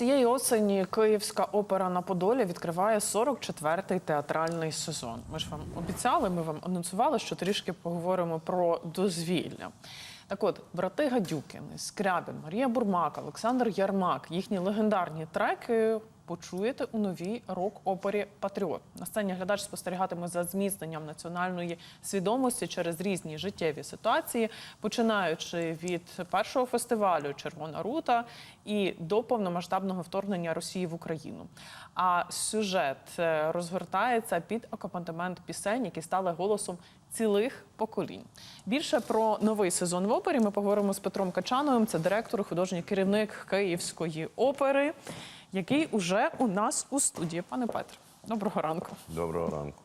Цієї осені Київська опера на Подолі відкриває 44-й театральний сезон. Ми ж вам обіцяли, ми вам анонсували, що трішки поговоримо про дозвілля. Так от, брати Гадюкіни, Скрябін, Марія Бурмак, Олександр Ярмак, їхні легендарні треки почуєте у новій рок-опері Патріот. На сцені глядач спостерігатиме за зміцненням національної свідомості через різні життєві ситуації, починаючи від першого фестивалю Червона рута і до повномасштабного вторгнення Росії в Україну. А сюжет е, розгортається під акомпанемент пісень, які стали голосом цілих поколінь. Більше про новий сезон в опері ми поговоримо з Петром Качановим. Це директор, художній керівник Київської опери, який уже у нас у студії. Пане Петре, доброго ранку. Доброго ранку.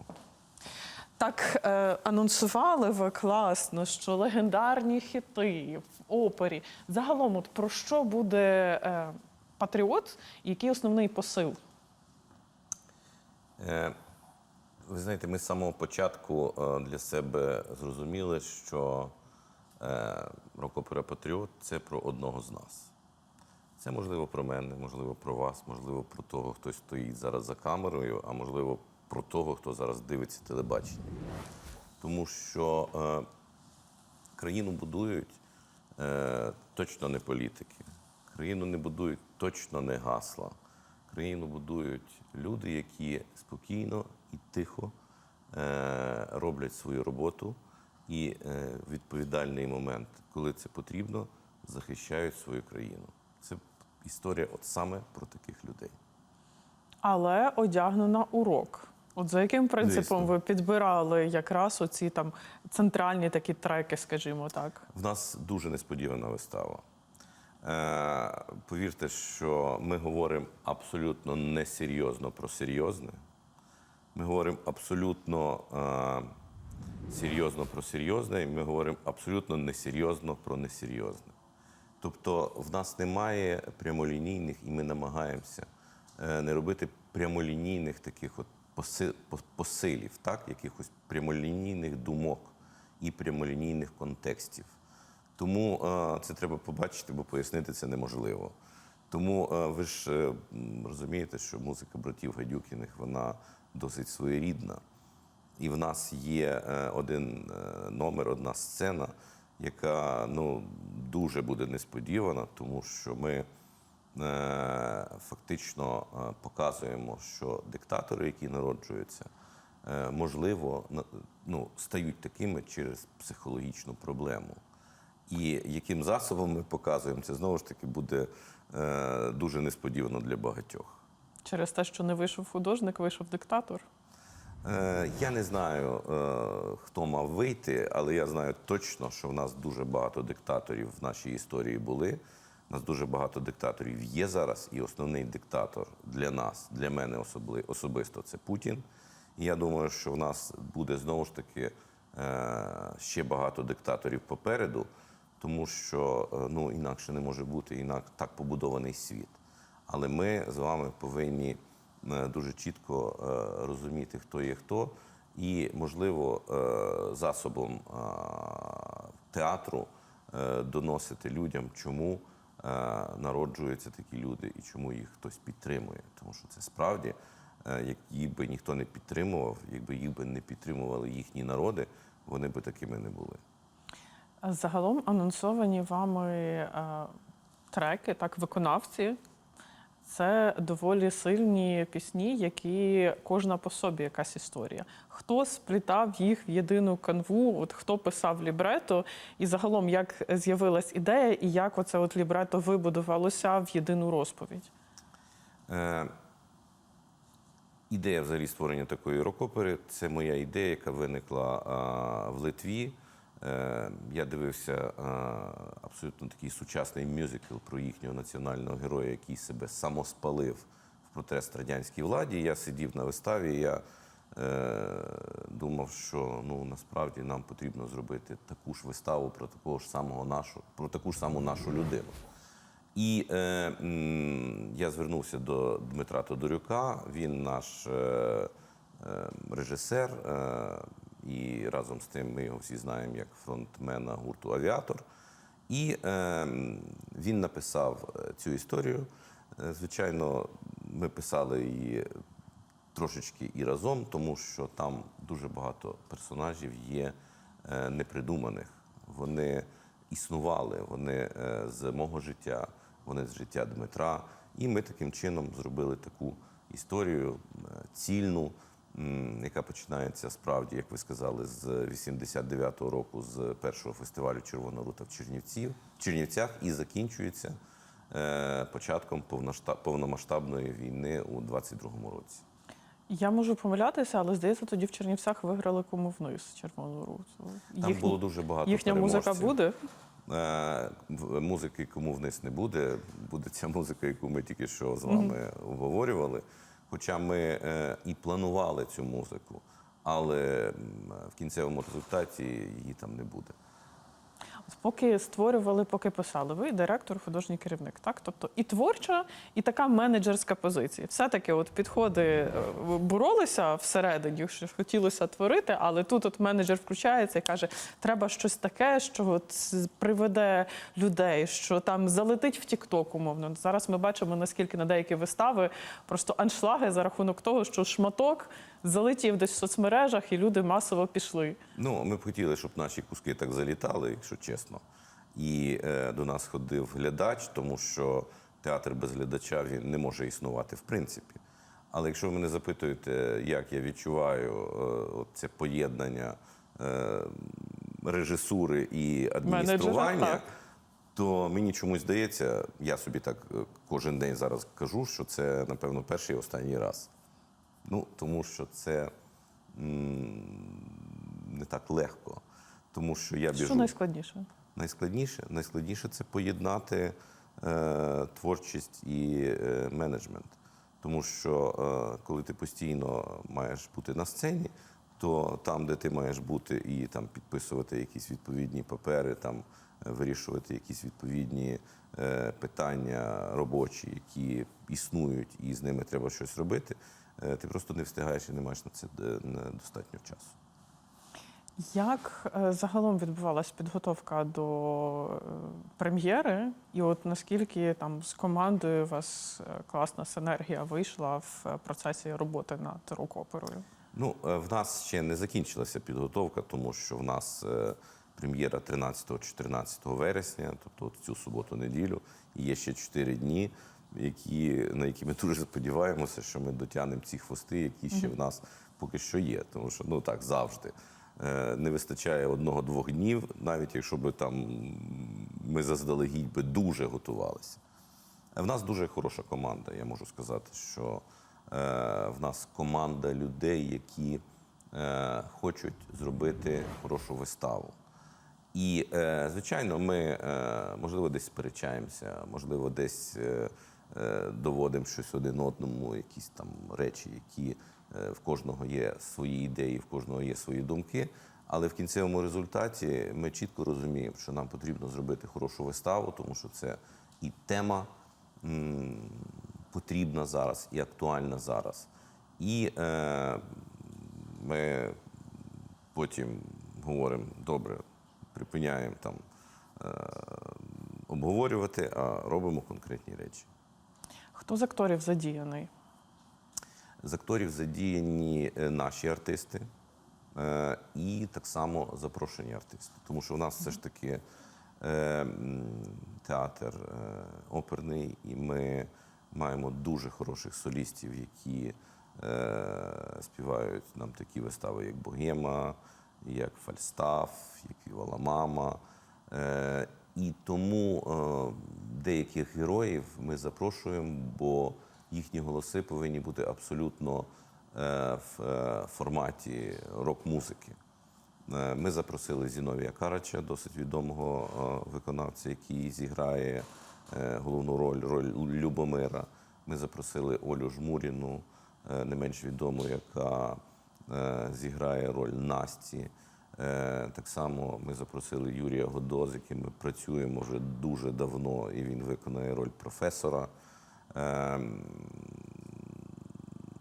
Так е, анонсували ви класно, що легендарні хіти в опері. Загалом, от про що буде е, патріот, і який основний посил? Е, ви знаєте, ми з самого початку е, для себе зрозуміли, що е, рок-опера Патріот це про одного з нас. Це можливо про мене, можливо, про вас, можливо, про того, хто стоїть зараз за камерою, а можливо, про того, хто зараз дивиться телебачення. Тому що е, країну будують е, точно не політики, країну не будують точно не гасла. Країну будують люди, які спокійно і тихо е, роблять свою роботу і е, відповідальний момент, коли це потрібно, захищають свою країну. Це історія от саме про таких людей. Але одягнена у рок. От за яким принципом Звісно. ви підбирали якраз оці там центральні такі треки, скажімо так? В нас дуже несподівана вистава. Е, повірте, що ми говоримо абсолютно несерйозно про серйозне. Ми говоримо абсолютно е, серйозно про серйозне, і ми говоримо абсолютно несерйозно про несерйозне. Тобто в нас немає прямолінійних, і ми намагаємося е, не робити прямолінійних таких от поси- посилів, так? якихось прямолінійних думок і прямолінійних контекстів. Тому е, це треба побачити, бо пояснити це неможливо. Тому е, ви ж розумієте, що музика братів Гадюкіних вона досить своєрідна. І в нас є один номер, одна сцена, яка ну, дуже буде несподівана, тому що ми е, фактично е, показуємо, що диктатори, які народжуються, е, можливо, ну, стають такими через психологічну проблему. І яким засобом ми показуємо, це знову ж таки буде е, дуже несподівано для багатьох. Через те, що не вийшов художник, вийшов диктатор. Е, Я не знаю, е, хто мав вийти, але я знаю точно, що в нас дуже багато диктаторів в нашій історії були. У нас дуже багато диктаторів є зараз, і основний диктатор для нас, для мене особисто це Путін. І я думаю, що в нас буде знову ж таки е, ще багато диктаторів попереду, тому що ну, інакше не може бути інак так побудований світ. Але ми з вами повинні дуже чітко е, розуміти, хто є хто, і, можливо, е, засобом е, театру е, доносити людям, чому е, народжуються такі люди і чому їх хтось підтримує. Тому що це справді, е, як їх би ніхто не підтримував, якби їх би не підтримували їхні народи, вони би такими не були. Загалом анонсовані вами е, треки, так, виконавці. Це доволі сильні пісні, які кожна по собі якась історія. Хто сплітав їх в єдину канву, от хто писав лібрето, і загалом як з'явилась ідея, і як оце от лібрето вибудувалося в єдину розповідь? Е, Ідея взагалі створення такої рок-опери – це моя ідея, яка виникла а, в Литві. Е, я дивився абсолютно такий сучасний мюзикл про їхнього національного героя, який себе самоспалив в протест радянській владі. Я сидів на виставі, я е, думав, що ну, насправді нам потрібно зробити таку ж виставу про такого ж самого нашу, про таку ж саму нашу людину. І е, я звернувся до Дмитра Тодорюка, він наш е, е, режисер, е, і разом з тим ми його всі знаємо як фронтмена гурту Авіатор. І е, він написав е, цю історію. Е, Звичайно, ми писали її трошечки і разом, тому що там дуже багато персонажів є е, непридуманих. Вони існували, вони з мого життя, вони з життя Дмитра. І ми таким чином зробили таку історію цільну, яка починається справді, як ви сказали, з 89-го року, з першого фестивалю Червона рута в Чернівців, Чернівцях і закінчується е, початком повномасштабної війни у 22-му році. Я можу помилятися, але здається, тоді в Чернівцях виграли кому вниз червону руту. Там було дуже багато їхня музика буде. Е, Музики, кому вниз не буде, буде ця музика, яку ми тільки що з вами обговорювали. Хоча ми е, і планували цю музику, але в кінцевому результаті її там не буде. Поки створювали, поки писали, ви директор, художній керівник, так? Тобто і творча, і така менеджерська позиція. Все-таки от підходи е, боролися всередині, що хотілося творити, але тут от менеджер включається і каже, треба щось таке, що от приведе людей, що там залетить в Тік-Ток, умовно. Зараз ми бачимо, наскільки на деякі вистави просто аншлаги за рахунок того, що шматок залетів десь в соцмережах, і люди масово пішли. Ну, ми б хотіли, щоб наші куски так залітали, якщо чесно. І е, до нас ходив глядач, тому що театр без глядача він не може існувати в принципі. Але якщо ви мене запитуєте, як я відчуваю е, це поєднання е, режисури і адміністрування, то мені чомусь здається, я собі так е, кожен день зараз кажу, що це, напевно, перший і останній раз. Ну, тому що це не так легко. Тому що я біжу. Що найскладніше? Найскладніше, найскладніше це поєднати е, творчість і е, менеджмент. Тому що е, коли ти постійно маєш бути на сцені, то там, де ти маєш бути і там підписувати якісь відповідні папери, там е, вирішувати якісь відповідні е, питання робочі, які існують, і з ними треба щось робити, ти просто не встигаєш і не маєш на це е, достатньо часу. Як е, загалом відбувалась підготовка до е, прем'єри, і от наскільки там з командою у вас е, класна синергія вийшла в е, процесі роботи над рок-оперою? Ну, е, в нас ще не закінчилася підготовка, тому що в нас е, прем'єра 13-14 вересня, тобто цю суботу-неділю, і є ще 4 дні, які, на які ми дуже сподіваємося, що ми дотягнемо ці хвости, які ще в нас поки що є. Тому що ну так завжди. Е, Не вистачає одного-двох днів, навіть якщо би там ми заздалегідь би дуже готувалися. В нас дуже хороша команда. Я можу сказати, що е, в нас команда людей, які е, хочуть зробити хорошу виставу. І, е, звичайно, ми, е, можливо, десь сперечаємося, можливо, десь е, е, доводимо щось один одному, якісь там речі, які е, в кожного є свої ідеї, в кожного є свої думки. Але в кінцевому результаті ми чітко розуміємо, що нам потрібно зробити хорошу виставу, тому що це і тема потрібна зараз, і актуальна зараз. І е, ми потім говоримо, добре, припиняємо там е, обговорювати, а робимо конкретні речі. Хто з акторів задіяний? З акторів задіяні е, наші артисти е, і так само запрошені артисти. Тому що в нас все ж таки е, театр оперний, і ми маємо дуже хороших солістів, які співають нам такі вистави, як Богема, як Фальстаф, як Вівала Мама. І тому е, деяких героїв ми запрошуємо, бо їхні голоси повинні бути абсолютно е, в е, форматі рок-музики. Ми запросили Зіновія Карача, досить відомого виконавця, який зіграє головну роль, роль Любомира. Ми запросили Олю Жмуріну, не менш відому, яка зіграє роль Насті. Е, Так само ми запросили Юрія Годо, з яким ми працюємо вже дуже давно, і він виконає роль професора. Ем,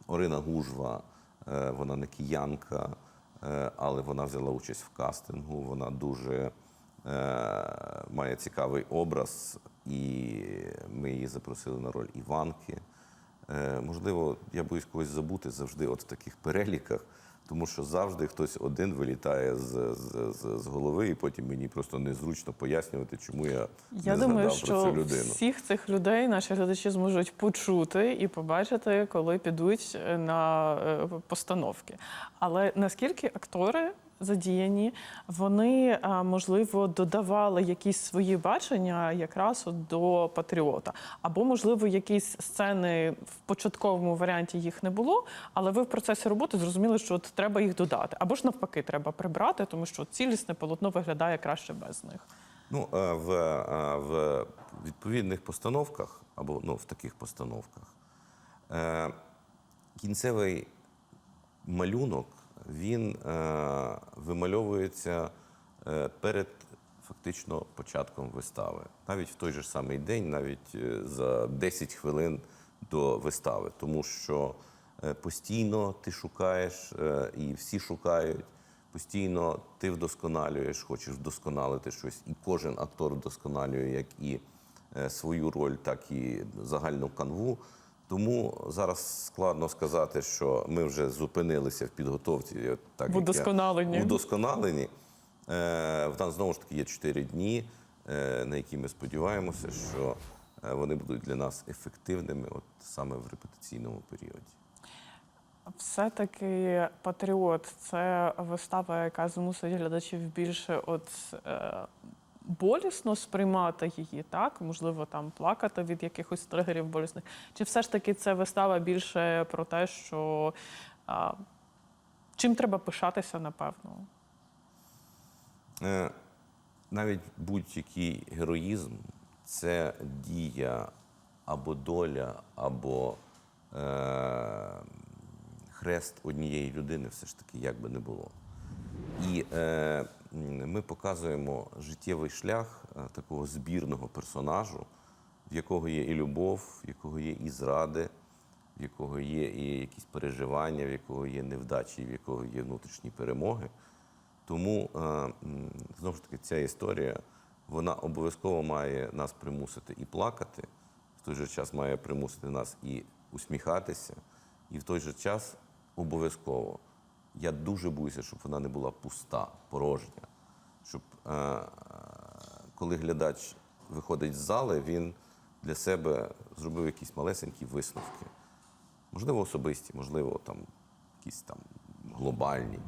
Орина Гужва, е, вона не киянка, е, але вона взяла участь в кастингу. Вона дуже е, має цікавий образ, і ми її запросили на роль Іванки. Е, Можливо, я боюсь когось забути завжди от в таких переліках, тому що завжди хтось один вилітає з, з, з, з голови, і потім мені просто незручно пояснювати, чому я, Я не думаю, згадав про цю людину. всіх цих людей наші глядачі зможуть почути і побачити, коли підуть на е, постановки. Але наскільки актори задіяні, вони можливо додавали якісь свої бачення якраз до патріота, або можливо якісь сцени в початковому варіанті їх не було, але ви в процесі роботи зрозуміли, що от треба їх додати, або ж навпаки, треба прибрати, тому що цілісне полотно виглядає краще без них. Ну, е, в, е, в відповідних постановках, або ну, в таких постановках, е, кінцевий малюнок він е, вимальовується е, перед фактично початком вистави. Навіть в той же самий день, навіть е, за 10 хвилин до вистави. Тому що е, постійно ти шукаєш, е, і всі шукають. Постійно ти вдосконалюєш, хочеш вдосконалити щось, і кожен актор вдосконалює як і е, свою роль, так і загальну канву. Тому зараз складно сказати, що ми вже зупинилися в підготовці. Так, В як я- удосконаленні. в удосконаленні. Е, В нас знову ж таки є чотири дні, е, на які ми сподіваємося, що е, вони будуть для нас ефективними, от саме в репетиційному періоді. Все-таки Патріот це вистава, яка змусить глядачів більше от е, болісно сприймати її, так? Можливо, там плакати від якихось тригерів болісних. Чи все ж таки це вистава більше про те, що а, чим треба пишатися, напевно? Е, Навіть будь-який героїзм це дія або доля, або е, хрест однієї людини, все ж таки, як би не було. І е, ми показуємо життєвий шлях е, такого збірного персонажу, в якого є і любов, в якого є і зради, в якого є і якісь переживання, в якого є невдачі, в якого є внутрішні перемоги. Тому е, знову ж таки ця історія вона обов'язково має нас примусити і плакати, в той же час має примусити нас і усміхатися, і в той же час обов'язково. Я дуже боюся, щоб вона не була пуста, порожня. Щоб е, коли глядач виходить з зали, він для себе зробив якісь малесенькі висновки. Можливо, особисті, можливо, там якісь там глобальні,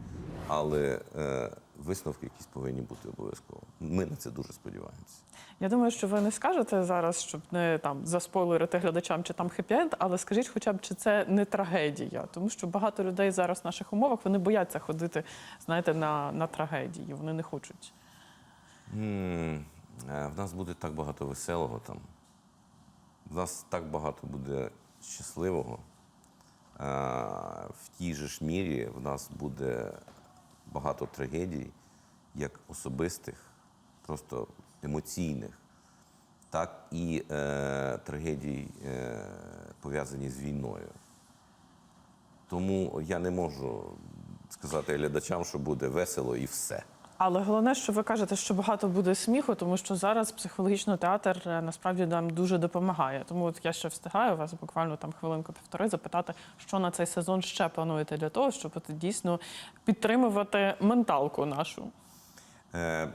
але е, висновки якісь повинні бути обов'язково. Ми на це дуже сподіваємося. Я думаю, що ви не скажете зараз, щоб не там заспойлерити глядачам, чи там хеппі-енд, але скажіть, хоча б чи це не трагедія, тому що багато людей зараз в наших умовах вони бояться ходити, знаєте, на, на трагедії. Вони не хочуть. Е, В нас буде так багато веселого там. В нас так багато буде щасливого. Е, В тій же ж мірі в нас буде багато трагедій, як особистих, просто емоційних, так і е, трагедій, е, пов'язані з війною. Тому я не можу сказати глядачам, що буде весело і все. Але головне, що ви кажете, що багато буде сміху, тому що зараз психологічно театр е, насправді нам дуже допомагає. Тому от я ще встигаю вас буквально там хвилинку-півтори запитати, що на цей сезон ще плануєте для того, щоб дійсно підтримувати менталку нашу. Е,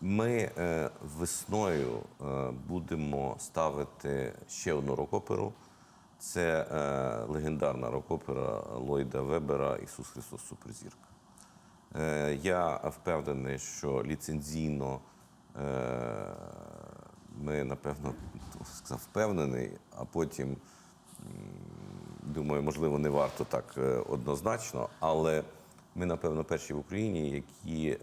Ми е, весною будемо ставити ще одну рок-оперу. Це легендарна рок-опера Ллойда Вебера Ісус Христос Суперзірка. Е, Я впевнений, що ліцензійно е, ми, напевно, сказав впевнений, а потім думаю, можливо, не варто так е, однозначно, але ми, напевно, перші в Україні, які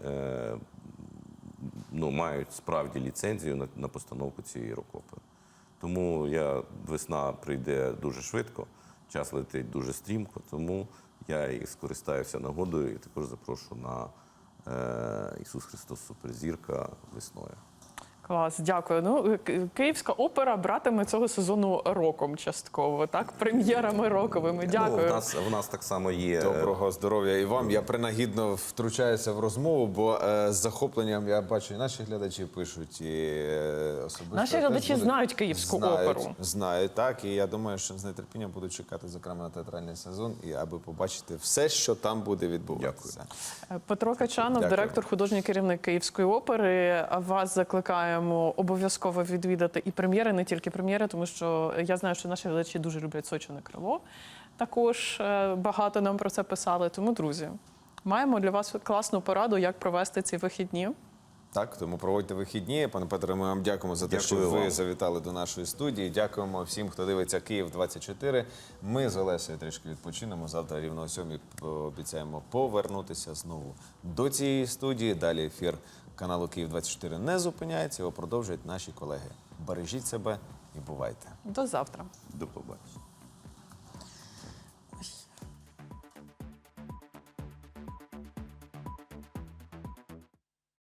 ну, мають справді ліцензію на, постановку цієї рок-опери. Тому я, весна прийде дуже швидко, час летить дуже стрімко, тому я і скористаюся нагодою і також запрошу на е, Ісус Христос Суперзірка весною. Клас, дякую. Ну, Київська опера братиме цього сезону роком частково, так? Прем'єрами роковими. Дякую. Ну, в, нас, в нас так само є. е, Доброго здоров'я і вам. Я принагідно втручаюся в розмову, бо е, з захопленням я бачу, і наші глядачі пишуть, і е, особисто. Наші глядачі будуть- знають київську знають, оперу. Знають, так. І я думаю, що з нетерпінням будуть чекати, зокрема, на театральний сезон, і аби побачити все, що там буде відбуватися. Петро Качанов, Дякую. директор, художній керівник Київської опери. Вас закликаємо обов'язково відвідати і прем'єри, не тільки прем'єри, тому що я знаю, що наші глядачі дуже люблять Сочине крило. Також е, багато нам про це писали. Тому, друзі, маємо для вас класну пораду, як провести ці вихідні. Так, тому проводьте вихідні. Пане Петре, ми вам дякуємо за те, Дякую що ви вам. завітали до нашої студії. Дякуємо всім, хто дивиться Київ 24. Ми з Олесею трішки відпочинемо. Завтра рівно о сьомій обіцяємо повернутися знову до цієї студії. Далі ефір каналу Київ 24 не зупиняється. Його продовжують наші колеги. Бережіть себе і бувайте. До завтра. До побачення.